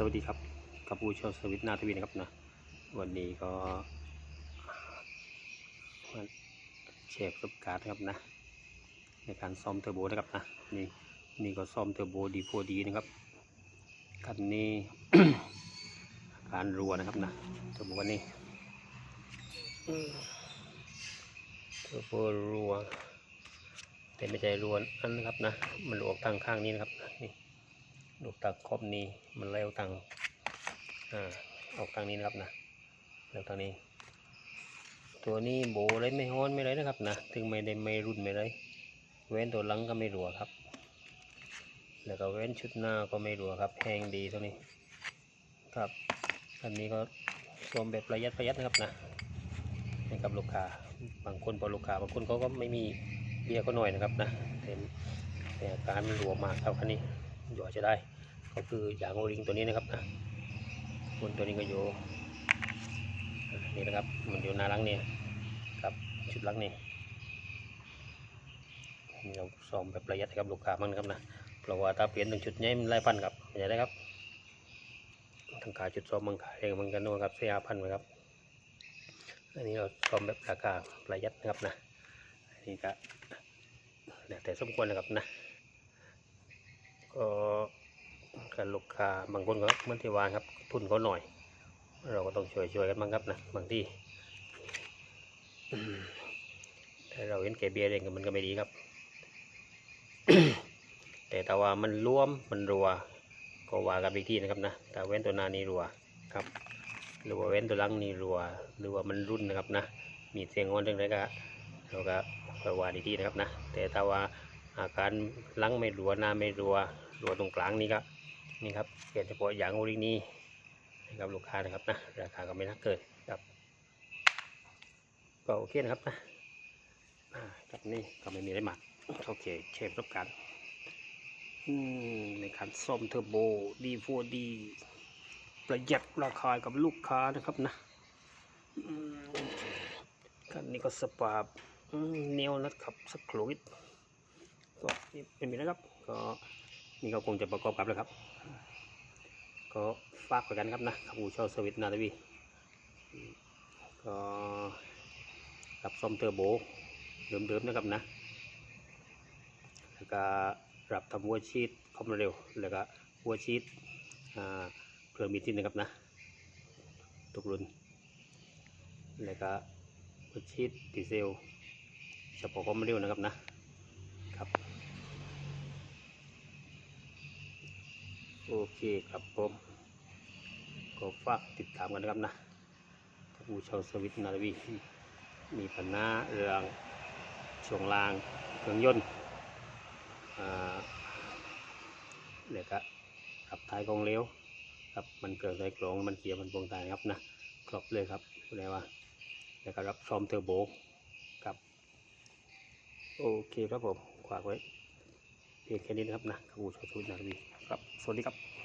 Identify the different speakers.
Speaker 1: สวัสดีครับกับผู้ชมสวิตนาทวีนะครับนะวันนี้ก็เช็คประสบการณ์นะครับนะ ในการซ่อมเทอร์โบนะครับนะนี่นี่ก็ซ่อมเทอร์โบดีโฟดีนะครับคันนี้การรัวนะครับนะเทอร์โบคันนี้เทอร์โบรัวแต่ไม่ใช่รัวอันนะครับนะมันรัวทางข้างนี้นะครับนี่ ลูกตาครบนี้มันเร็วทางอ่าออกทางนี้นะครับนะเร็วทางนี้ ตัวนี้โบเลยไม่ฮ้อนไม่เลยนะครับนะถึงไม่ได้ไม่รุ่นไม่เลยเว้นตัวหลังก็ไม่รัวครับ แล้วก็เว้นชุดหน้าก็ไม่รัวครับแห้งดีตัวนี้ครับอันนี้ก็รวมแบบประหยัดประหยัดนะครับนะให้กับลูกค้าบางคนพอลูกค้าบางคนเขาก็ไม่มีเบียร์ก็หน่อยนะครับนะแต่แต่การมันรัวมากครับคันนี้ อยู่จะได้ ก็คืออย่างโอริงตัวนี้นะครับนะบนตัวนี้ก็อยู่นี่นะครับ มันอยู่หน้าลังเนี่ยกับชุดลังนี่นี่เราซ้อมแบบประหยัดให้กับลูกค้ามันครับนะเพราะว่าถ้าเปลี่ยนหนึ่งชุดนี้มันไล่พันครับเข้าได้ครับทั้งขาชุดซ้อมมังขายเองมันกันด้วยครับเสียพันไว้ครับอันนี้เราซ้อมแบบราคาประหยัดนะครับนะอันนี้ก็แต่สมควรนะครับนะ ก็การลูกค้าบางคนก็เหมือนที่วางครับ ทุนเขาหน่อย เราก็ต้องช่วยช่วยๆกันบ้างครับนะบางที่ถ้าเราเห็นแก่เบียร์เองก็มันก็ไม่ดีครับ แต่ถ้าว่ามันร่วมมันรัว ก็ว่ากันอีกที่นะครับนะแต่เว้นตัวนานี่รัวครับหรือว่าเว้นตัวลังนี่รัว หรือว่ามันรุ่นนะครับนะ มีเสียงงอนเรื่องไรก็เราก็ค่อยว่าอีกทีนะครับนะ แต่ถ้าว่าอาการลังไม่รัวหน้าไม่รัว รัวตรงกลางนี่ครับนี่ครับเปลี่ยนเฉพาะอย่างโอรินี้ให้กับลูกค้านะครับนะราคาก็ไม่น่าเกินครับก็โอเคนะครับนะกับนี่ก็ไม่มีอะไรมากโอเคเชฟรับการอืมในการซ่อมเทอร์โบดีโฟดีประหยัดราคากับลูกค้านะครับนะอืมคันนี้ก็สปาบเนียวนะครับสักโครู่ก็นี่เป็นแบบนี้นะครับก็ นี่ก็คงจะประกอบกับแล้วครับ ก็ฝากไว้กันครับนะขับอู่เช่าสวิตนาทวีก็กับซ่อมเทอร์โบเดิมๆนะครับนะแล้วก็รับทำหัวชีตคอมเร็ว แล้วก็หัวชีตเครื่องบินที่นะครับนะทุกรุ่น แล้วก็หัวชีตดีเซลเฉพาะคอมเร็วนะครับนะ ครับ โอเคครับผมก็ฝากติดตามกันนะครับนะผู้ชาวสวิตนาวีมีปัญหาเรื่องช่วงล่างเครื่องยนต์อ่าแล้วก็ขับท้ายกองเลี้ยวครับมันเกิดไฟกลองมันเกียร์มันพวงตายครับนะครบเลยครับเรียกว่าแล้วก็รับซ่อมเทอร์โบครับโอเคครับผมฝากไว้ เพียงแค่นี้นะครับนะกับผู้ชมทุกนาทีครับสวัสดีครับ